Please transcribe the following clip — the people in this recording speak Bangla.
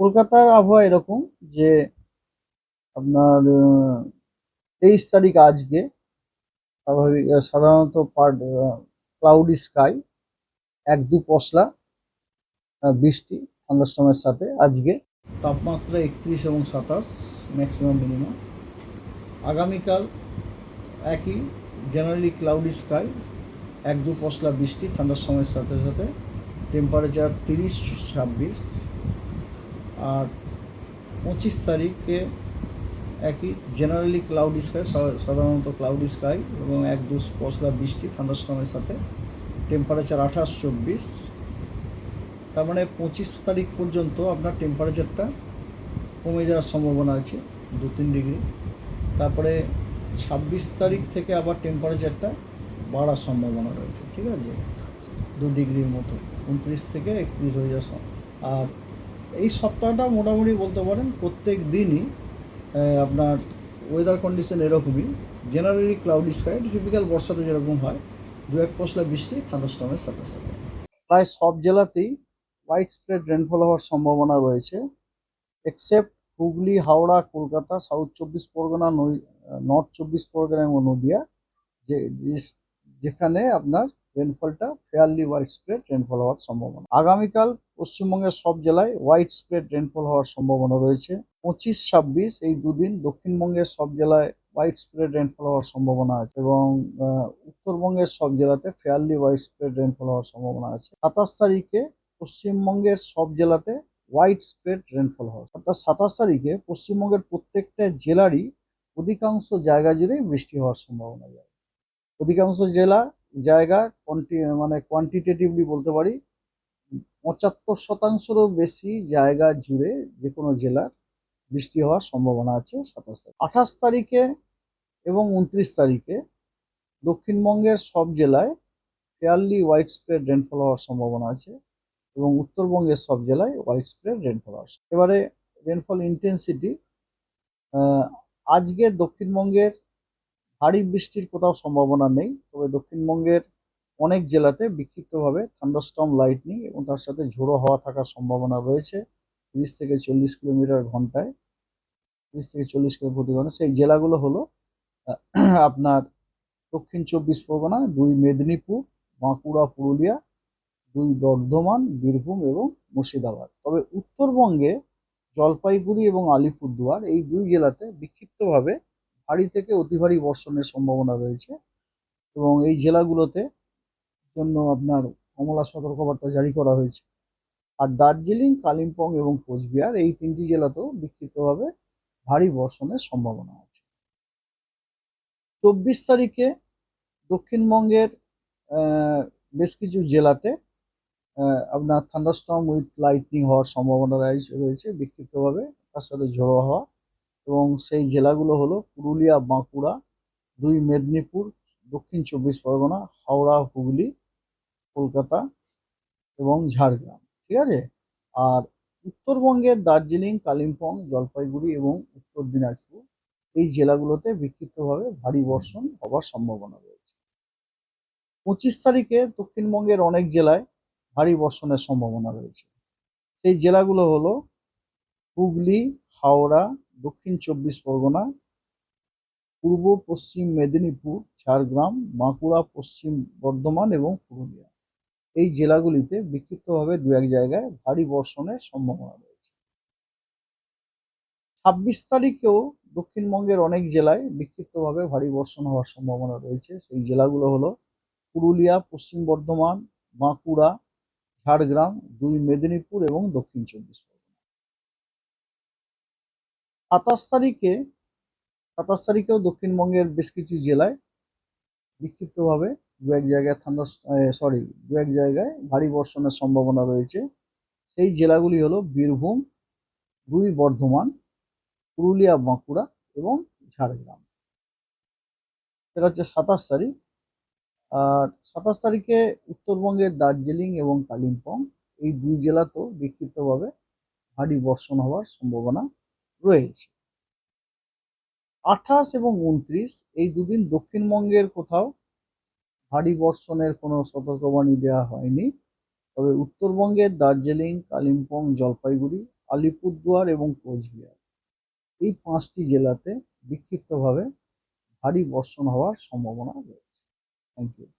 কলকাতার আবহাওয়া এরকম যে আপনার তেইশ তারিখ আজকে, স্বাভাবিক সাধারণত পার্ট ক্লাউডি স্কাই এক দু পশলা বৃষ্টি থান্ডারস্টর্মের সাথে আজকে। তাপমাত্রা একত্রিশ এবং সাতাশ ম্যাক্সিমাম মিনিমাম আগামীকাল একই জেনারেলি ক্লাউডি স্কাই এক দু পশলা বৃষ্টি ঠান্ডার সময়ের সাথে সাথে। টেম্পারেচার তিরিশ, ছাব্বিশ। আর পঁচিশ তারিখে একই জেনারেলি ক্লাউডি স্কাই সাধারণত ক্লাউডি স্কাই এবং এক দু পশলা বৃষ্টি থান্ডারস্টর্মের সাথে। টেম্পারেচার আঠাশ, চব্বিশ। তার মানে পঁচিশ তারিখ পর্যন্ত আপনার টেম্পারেচারটা কমে যাওয়ার সম্ভাবনা আছে, দু তিন ডিগ্রি তারপরে ছাব্বিশ তারিখ থেকে আবার টেম্পারেচারটা বাড়ার সম্ভাবনা রয়েছে, ঠিক আছে? দু ডিগ্রির মতো, উনত্রিশ থেকে একত্রিশ হয়ে যাওয়ার সম- আর এই সপ্তাহটা মোটামুটি বলতে পারেন প্রত্যেক দিনই আপনার ওয়েদার কন্ডিশন এরকমই। জেনারেলি ক্লাউডি স্কাই টিপিক্যাল বর্ষাতে যেরকম হয় দু এক পশলা বৃষ্টি থান্ডারস্টর্মের সাথে সাথে। প্রায় সব জেলাতেই হোয়াইট স্প্রেড রেনফল হওয়ার সম্ভাবনা রয়েছে। এক্সেপ্ট হুগলি, হাওড়া, কলকাতা সাউথ চব্বিশ পরগনা নর্থ চব্বিশ পরগনা এবং নদিয়া, যে- যেখানে আপনার রেনফলটা ফেয়ারলি হোয়াইট স্প্রেড রেনফল হওয়ার সম্ভাবনা। আগামীকাল পশ্চিমবঙ্গের সব জেলায় হোয়াইট স্প্রেড রেনফল হওয়ার সম্ভাবনা রয়েছে। পঁচিশ, ছাব্বিশ এই দুদিন দক্ষিণবঙ্গের সব জেলায় হোয়াইট স্প্রেড রেনফল হওয়ার সম্ভাবনা আছে এবং উত্তরবঙ্গের সব জেলাতে ফেয়ারলি হোয়াইট স্প্রেড রেনফল হওয়ার সম্ভাবনা আছে। সাতাশ তারিখে পশ্চিমবঙ্গের সব জেলাতে হোয়াইট স্প্রেড রেনফল হবে অর্থাৎ সাতাশ তারিখে পশ্চিমবঙ্গের প্রত্যেকটা জেলারই অধিকাংশ জায়গা জুড়েই বৃষ্টি হওয়ার সম্ভাবনা যায় অধিকাংশ জেলা জায়গা মানে কোয়ান্টিটেটিভলি বলতে পারি পঁচাত্তর শতাংশেরও বেশি জায়গা জুড়ে যে কোনো জেলার বৃষ্টি হওয়ার সম্ভাবনা আছে সাতাশ তারিখ আঠাশ তারিখে এবং উনত্রিশ তারিখে দক্ষিণবঙ্গের সব জেলায় ফেয়ারলি হোয়াইট স্প্রেড রেনফল হওয়ার সম্ভাবনা আছে এবং উত্তরবঙ্গের সব জেলায় হোয়াইট স্প্রেড রেনফল হওয়ার। এবারে রেনফল ইন্টেন্সিটি আজকে দক্ষিণবঙ্গের ভারী বৃষ্টির কোথাও সম্ভাবনা নেই, তবে দক্ষিণবঙ্গের অনেক জেলাতে বিক্ষিপ্তভাবে থান্ডারস্টর্ম লাইটনিং এবং তার সাথে ঝোড়ো হওয়া থাকার সম্ভাবনা রয়েছে। তিরিশ থেকে চল্লিশ কিলোমিটার ঘন্টায়। তিরিশ থেকে চল্লিশ কিলোমিটার প্রতি ঘণ্টা। সেই জেলাগুলো হলো আপনার দক্ষিণ চব্বিশ পরগনা, দুই মেদিনীপুর, বাঁকুড়া, পুরুলিয়া, দুই বর্ধমান, বীরভূম এবং মুর্শিদাবাদ। তবে উত্তরবঙ্গে জলপাইগুড়ি এবং আলিপুরদুয়ার এই দুই জেলাতে বিক্ষিপ্তভাবে ভারী থেকে অতি ভারী বর্ষণের সম্ভাবনা রয়েছে এবং এই জেলাগুলোতে জন্য আপনার কমলা সতর্কবার্তা জারি করা হয়েছে। আর দার্জিলিং, কালিম্পং এবং কোচবিহার এই তিনটি জেলাতেও বিক্ষিপ্তভাবে ভারী বর্ষণের সম্ভাবনা আছে। চব্বিশ তারিখে দক্ষিণবঙ্গের বেশ কিছু জেলাতে আপনার থান্ডারস্টর্ম উইথ লাইটনিং হওয়ার সম্ভাবনা রয়েছে রয়েছে বিক্ষিপ্তভাবে, তার সাথে ঝোড়ো হওয়া এবং সেই জেলাগুলো হলো পুরুলিয়া, বাঁকুড়া, দুই মেদিনীপুর, দক্ষিণ চব্বিশ পরগনা, হাওড়া, হুগলি কলকাতা এবং ঝাড়গ্রাম, ঠিক আছে? আর উত্তরবঙ্গের দার্জিলিং, কালিম্পং, জলপাইগুড়ি এবং উত্তর দিনাজপুর এই জেলাগুলোতে বিক্ষিপ্তভাবে ভারী বর্ষণ হবার সম্ভাবনা রয়েছে। পঁচিশ তারিখে দক্ষিণবঙ্গের অনেক জেলায় ভারী বর্ষণের সম্ভাবনা রয়েছে। সেই জেলাগুলো হলো হুগলি, হাওড়া, দক্ষিণ চব্বিশ পরগনা, পূর্ব পশ্চিম মেদিনীপুর, ঝাড়গ্রাম, বাঁকুড়া, পশ্চিম বর্ধমান এবং পুরুলিয়া। এই জেলাগুলিতে বিক্ষিপ্তভাবে দু এক জায়গায় ভারী বর্ষণের সম্ভাবনা রয়েছে। ছাব্বিশ তারিখেও দক্ষিণবঙ্গের অনেক জেলায় বিক্ষিপ্তভাবে ভারী বর্ষণ হওয়ার সম্ভাবনা রয়েছে। সেই জেলাগুলো হলো পুরুলিয়া, পশ্চিম বর্ধমান, বাঁকুড়া, ঝাড়গ্রাম, দুই মেদিনীপুর এবং দক্ষিণ চব্বিশ পরগনা। সাতাশ তারিখে, সাতাশ তারিখেও দক্ষিণবঙ্গের বেশ কিছু জেলায় বিক্ষিপ্তভাবে দু এক জায়গায় ঠান্ডা সরি দু এক জায়গায় ভারী বর্ষণের সম্ভাবনা রয়েছে। সেই জেলাগুলি হলো বীরভূম, দুই বর্ধমান, পুরুলিয়া, বাঁকুড়া এবং ঝাড়গ্রাম। এটা হচ্ছে সাতাশ তারিখ। আর সাতাশ তারিখে উত্তরবঙ্গের দার্জিলিং এবং কালিম্পং, এই দুই জেলাতেও বিক্ষিপ্তভাবে ভারী বর্ষণ হওয়ার সম্ভাবনা রয়েছে। আঠাশ এবং উনত্রিশ, এই দুদিন দক্ষিণবঙ্গের কোথাও ভারী বর্ষণের কোনো সতর্কবাণী দেওয়া হয়নি। তবে উত্তরবঙ্গের দার্জিলিং, কালিম্পং, জলপাইগুড়ি, আলিপুরদুয়ার এবং কোচবিহার এই পাঁচটি জেলাতে বিক্ষিপ্তভাবে ভারী বর্ষণ হওয়ার সম্ভাবনা রয়েছে। Thank you